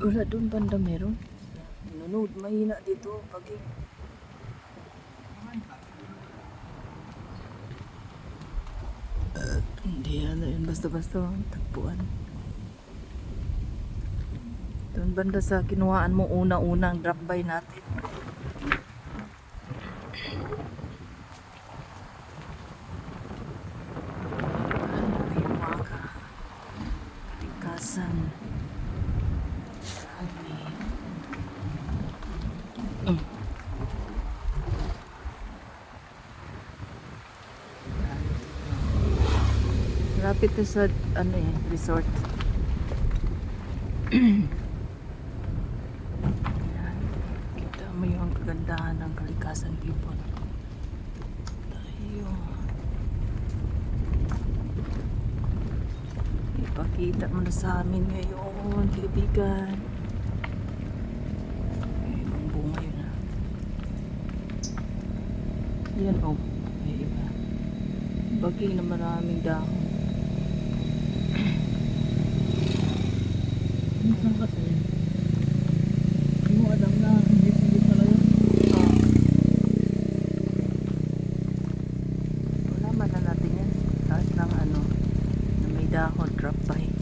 Wala doon banda meron. Nunod, mahina dito. Pagi. Uh, hindi ano yun. Basta-basta tagpuan. Doon banda sa kinuhaan mo una-unang drop by natin. Ano may umaga? Kalikasan. Hangin. Mm. Lapit to sa ano eh, resort. Kita mo yung kagandahan ng kalikasan people. Tayo. Ipakita mo na sa amin ngayon, kaibigan. Yan oh, may iba. Bagay na maraming dahon. Minsan kasi, hindi mo alam na hindi hindi pala yun. Oh. Wala man na natin yan. Kahit lang ano, na may dahon, drop by.